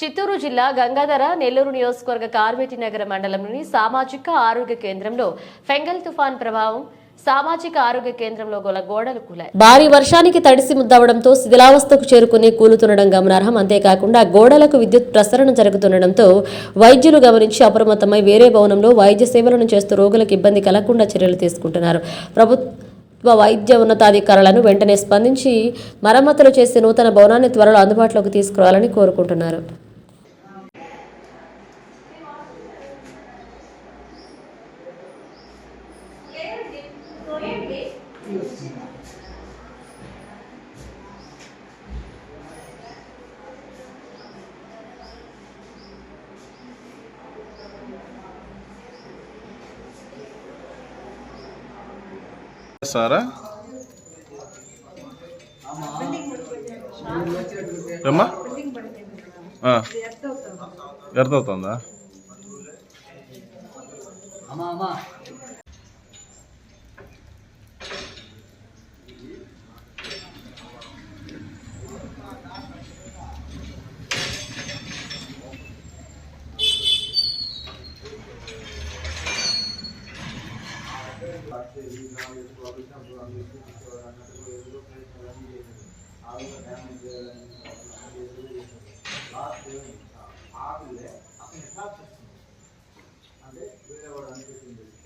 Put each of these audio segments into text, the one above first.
చిత్తూరు జిల్లా గంగాధర నెల్లూరు నియోజకవర్గ కార్వేటి నగర మండలంలోని సామాజిక ఆరోగ్య కేంద్రంలో ఫెంగల్ తుఫాన్ ప్రభావం సామాజిక ఆరోగ్య కేంద్రంలో గల గోడలు కూలాయి. భారీ వర్షానికి తడిసి ముద్దవడంతో శిథిలావస్థకు చేరుకుని కూలుతుండడం గమనార్హం. అంతేకాకుండా గోడలకు విద్యుత్ ప్రసరణ జరుగుతుండడంతో వైద్యులు గమనించి అప్రమత్తమై వేరే భవనంలో వైద్య సేవలను చేస్తూ రోగులకు ఇబ్బంది కలగకుండా చర్యలు తీసుకుంటున్నారు. ప్రభుత్వ వైద్య ఉన్నతాధికారులను వెంటనే స్పందించి మరమ్మతులు చేసి నూతన భవనాన్ని త్వరలో అందుబాటులోకి తీసుకురావాలని కోరుకుంటున్నారు. సారా? ఏమ్మా ఎర్త్ అవుతుందా ఆ. ఎర్దవుతుందా ఏం చేస్తా ఇంటికి షుగర్ వస్తే చూసుకుంటా మాత్రం మార్పుకోవా ఏం చేస్తాము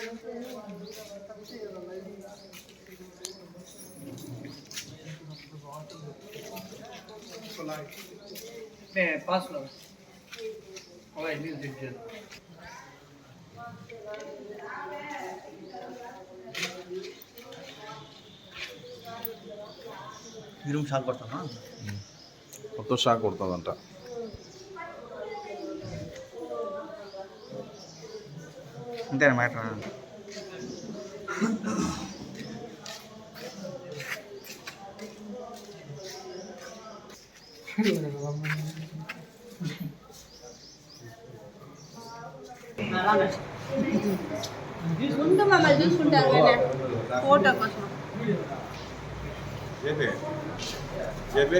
వచ్చేది రాసుకుని వచ్చేది పాస్లో అలాగే నీళ్ళు తెచ్చాను మీరు షాక్ కొడతామా మొత్తం షాక్ కొడుతుందంట అంతేనా మ్యాటర్? ముందు మమ్మల్ని చూసుకుంటారు కదా. ఫోటో కోసం. చెప్పే చెప్పే